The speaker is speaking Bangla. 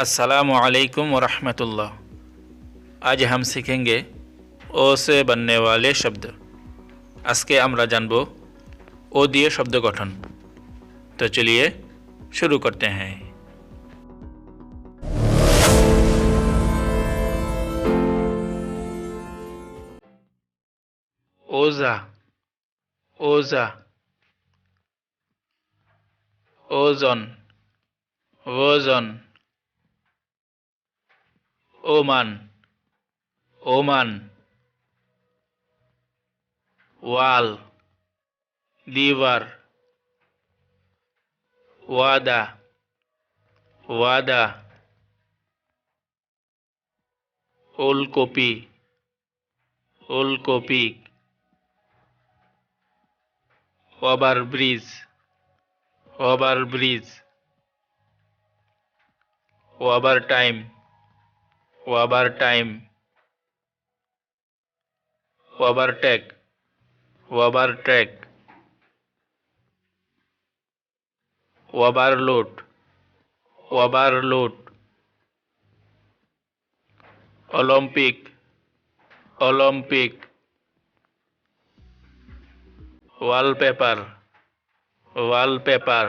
असलकम वरहमल आज हम सीखेंगे ओ से बनने वाले শব্দ আজকে আমরা জানব ও দিয়ে শব্দ গঠন তো চলিए শুরু করতে हैं ओजा ओजा ओजन वजन ওমান ওমান ওয়াল দীবার ওয়াদা ওয়াদা ওলকপি ওলকপি over bridge over bridge over time over time overtake overtake overload overload Olympic Olympic wallpaper wallpaper.